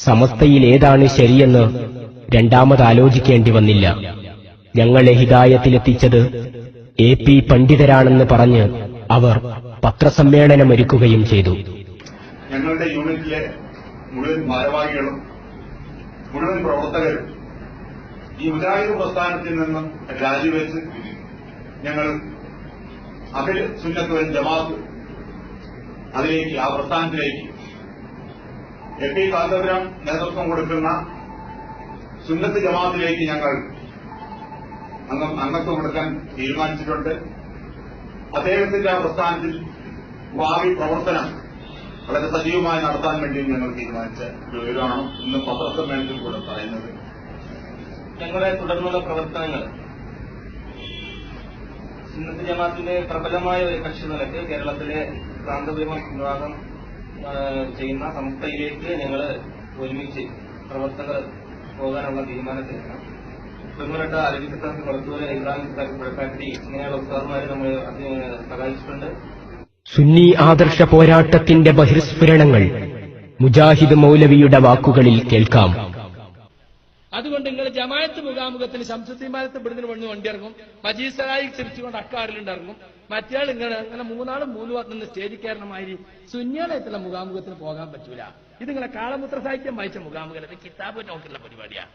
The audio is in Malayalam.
സമസ്തയിൽ ഏതാണ് ശരിയെന്ന് രണ്ടാമത് ആലോചിക്കേണ്ടി വന്നില്ല. ഞങ്ങളെ ഹിതായത്തിലെത്തിച്ചത് എ പി പണ്ഡിതരാണെന്ന് പറഞ്ഞ് അവർ പത്രസമ്മേളനമൊരുക്കുകയും ചെയ്തു. ഞങ്ങളുടെ യൂണിറ്റിലെ മുഴുവൻ ഭാരവാഹികളും മുഴുവൻ പ്രവർത്തകരും ഈ മുജാഹിദ് പ്രസ്ഥാനത്തിൽ നിന്നും രാജിവെച്ച് ഞങ്ങൾ അഖിൽ സുന്നത്തുവൻ ജമാഅത്ത് അതിലേക്ക് ആ പ്രസ്ഥാനത്തിലേക്ക് എ പി കാന്തപുരം നേതൃത്വം കൊടുക്കുന്ന സുന്നത്ത് ജമാഅത്തിലേക്ക് ഞങ്ങൾ അംഗം അംഗത്വം കൊടുക്കാൻ തീരുമാനിച്ചിട്ടുണ്ട്. അദ്ദേഹത്തിന്റെ ആ പ്രസ്ഥാനത്തിൽ ഭാവി പ്രവർത്തനം വളരെ സജീവമായി നടത്താൻ വേണ്ടി ഞങ്ങൾ തീരുമാനിച്ച വിവരമാണ് ഇന്ന് പത്രസമ്മേളനത്തിൽ കൂടെ പറയുന്നത്. ഞങ്ങളെ തുടർന്നുള്ള പ്രവർത്തനങ്ങൾ സുന്നത്ത് ജമാഅത്തിന്റെ പ്രബലമായ ഒരു കക്ഷി നിലയ്ക്ക് കേരളത്തിലെ കാന്തപുരം വിഭാഗം ചെയ്യുന്ന സംസ്ഥയിലേക്ക് ഞങ്ങൾ ഒരുമിച്ച് പ്രവർത്തകർ പോകാനുള്ള തീരുമാനത്തിലാണ്. അരവിന്ദ് സിദ്ധാർത്ഥി കൊളത്തൂര് ഇബ്രാഹിം സാഹിബ് പുഴക്കാട്ടി ഇങ്ങനെയുള്ള ഉസ്താദുമാരെ നമ്മൾ സഹായിച്ചിട്ടുണ്ട്. സുന്നി ആദർശ പോരാട്ടത്തിന്റെ ബഹിർസ്ഫുരണങ്ങൾ മുജാഹിദ് മൗലവിയുടെ വാക്കുകളിൽ കേൾക്കാം. അതുകൊണ്ട് നിങ്ങൾ ജമായത്ത് മുഖാമുഖത്തിന് ശംസുദ്ദീമാനത്ത് ഇവിടുന്ന് വന്ന് വണ്ടി ഇറങ്ങും. മജീസറായി തിരിച്ചുകൊണ്ട് അക്കാറിലുണ്ടിറങ്ങും മറ്റേയാൾ ഇങ്ങനെ അങ്ങനെ മൂന്നാളും മൂന്ന് നിന്ന് സ്റ്റേജിൽ കയറണമാതിരി സുന്യാലയത്തുള്ള മുഖാമുഖത്തിന് പോകാൻ പറ്റൂല. ഇത് നിങ്ങളെ കാളമുത്ര സാഹിത്യം വായിച്ച മുഖാമുഖത്തിന് കിതാബ് നോക്കുന്ന പരിപാടിയാണ്